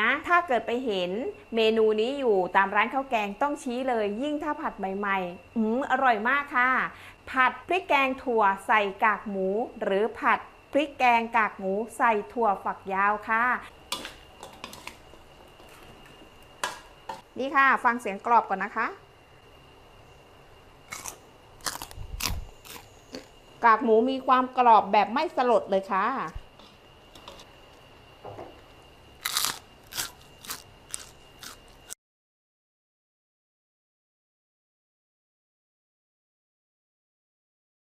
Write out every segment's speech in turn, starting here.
นะถ้าเกิดไปเห็นเมนูนี้อยู่ตามร้านข้าวแกงต้องชี้เลย ยิ่งถ้าผัดใหม่ๆอืมอร่อยมากค่ะ ผัดพริกแกงถั่วใส่กากหมู หรือผัดพริกแกงกากหมูใส่ถั่วฝักยาวค่ะ นี่ค่ะ ฟังเสียงกรอบก่อนนะคะ กากหมูมีความกรอบแบบไม่สลดเลยค่ะ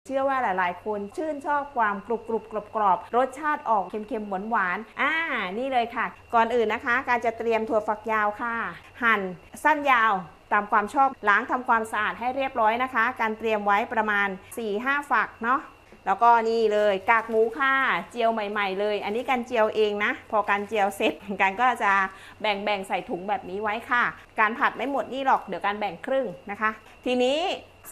ชื่อว่าหลายๆ คนชื่นชอบความกรุบกรุบกรอบกรอบรสชาติออกเค็มๆหวานหวานๆอ่านี่เลยค่ะ ก่อนอื่นนะคะ การจะเตรียมถั่วฝักยาวค่ะ หั่นสั้นยาวตามความชอบล้างทำความสะอาดให้เรียบร้อยนะคะ การเตรียมไว้ประมาณ 4-5 ฝักเนาะแล้วก็นี่เลยกากหมูค่ะ เจียวใหม่ ๆ เลย อันนี้การเจียวเองนะ พอการเจียวเสร็จการก็จะแบ่งๆใส่ถุงแบบนี้ไว้ค่ะ การผัดไม่หมดนี่หรอกเดี๋ยวการแบ่งครึ่งนะคะ ทีนี้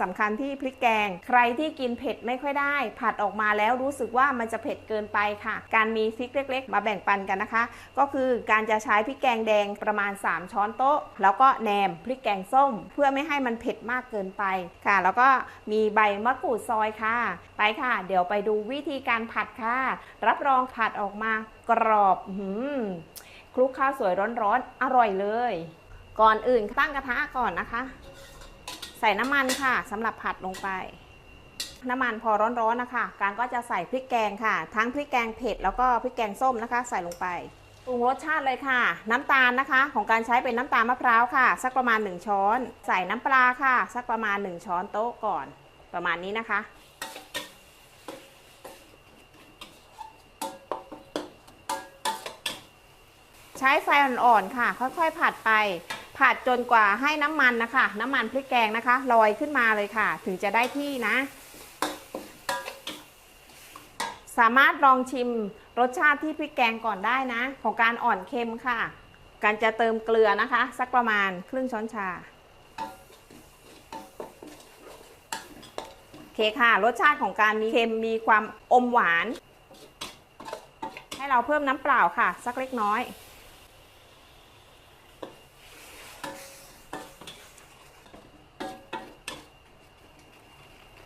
สำคัญที่พริกแกง ใครที่กินเผ็ดไม่ค่อยได้ ผัดออกมาแล้วรู้สึกว่ามันจะเผ็ดเกินไปค่ะ การมีพริกเล็ก ๆ มาแบ่งปันกันนะคะ ก็คือการจะใช้พริกแกงแดงประมาณ 3 ช้อนโต๊ะ แล้วก็แหนมพริกแกงส้ม เพื่อไม่ให้มันเผ็ดมากเกินไปค่ะ แล้วก็มีใบมะกรูดซอยค่ะ ไปค่ะ เดี๋ยวไปดูวิธีการผัดค่ะ รับรองผัดออกมากรอบหือคลุกข้าวสวยร้อนๆอร่อยเลย ก่อนอื่นตั้งกระทะก่อนนะคะ ใส่น้ำมันค่ะสำหรับผัดลงไป น้ำมันพอร้อนๆนะคะ การก็จะใส่พริกแกงค่ะ ทั้งพริกแกงเผ็ดแล้วก็พริกแกงส้มนะคะ ใส่ลงไปปรุงรสชาติเลยค่ะ น้ำตาลนะคะ ของการใช้เป็นน้ำตาลมะพร้าวค่ะ สักประมาณ 1 ช้อน ใส่น้ำปลาค่ะ สักประมาณ 1 ช้อนโต๊ะก่อน ประมาณนี้นะคะ ใช้ไฟอ่อนๆค่ะ ค่อยๆผัดไป ผัดจนกว่าให้น้ำมันนะคะ น้ำมันพริกแกงนะคะลอยขึ้นมาเลยค่ะ ถึงจะได้ที่นะ สามารถลองชิมรสชาติที่พริกแกงก่อนได้นะ ของการอ่อนเค็มค่ะ การจะเติมเกลือนะคะ สักประมาณครึ่งช้อนชาโอเคค่ะ รสชาติของการมีเค็มมีความอมหวาน ให้เราเพิ่มน้ำเปล่าค่ะ สักเล็กน้อย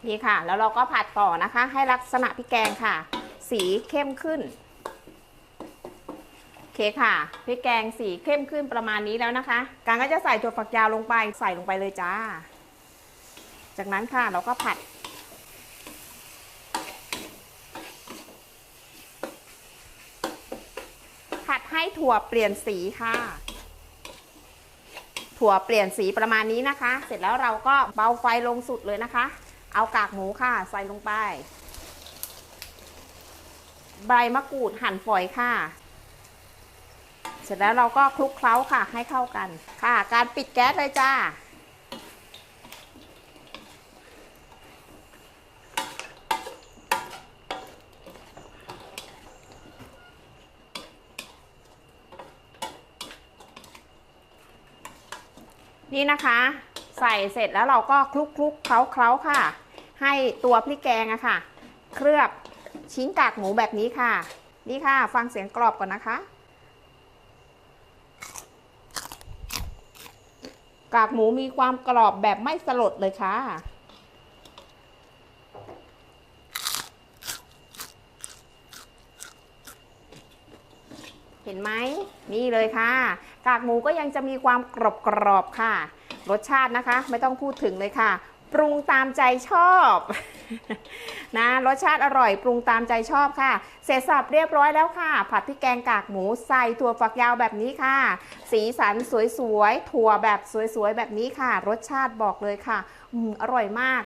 นี่ค่ะ แล้วเราก็ผัดต่อนะคะ ให้ลักษณะพริกแกงค่ะ สีเข้มขึ้นโอเคค่ะพริกแกงสีเข้มขึ้นประมาณนี้แล้วนะคะการก็จะใส่ถั่วฝักยาวลงไปใส่ลงไปเลยจ้า จากนั้นค่ะเราก็ผัด ผัดให้ถั่วเปลี่ยนสีค่ะ ถั่วเปลี่ยนสีประมาณนี้นะคะ เสร็จแล้วเราก็เบาไฟลงสุดเลยนะคะ เอากากหมูค่ะ ใส่ลงไป ใบมะกรูดหั่นฝอยค่ะ เสร็จแล้วเราก็คลุกเคล้าค่ะ ให้เข้ากันค่ะ การปิดแก๊สเลยจ้านี่นะคะ ใส่เสร็จแล้วเราก็คลุกคลุกเคล้าเคล้าค่ะ ให้ตัวพริกแกงอะค่ะ เคลือบชิ้นกากหมูแบบนี้ค่ะ นี่ค่ะ ฟังเสียงกรอบก่อนนะคะ กากหมูมีความกรอบแบบไม่สลดเลยค่ะเห็นไหมนี่เลยค่ะ กากหมูก็ยังจะมีความกรอบกรอบๆค่ะ รสชาตินะคะ ไม่ต้องพูดถึงเลยค่ะ ปรุงตามใจชอบนะรสชาติอร่อยปรุงตามใจชอบค่ะ เสร็จสับเรียบร้อยแล้วค่ะ ผัดพริกแกงกากหมูใส่ถั่วฝักยาวแบบนี้ค่ะ สีสันสวยๆถั่วแบบสวยๆแบบนี้ค่ะ รสชาติบอกเลยค่ะอืมอร่อยมาก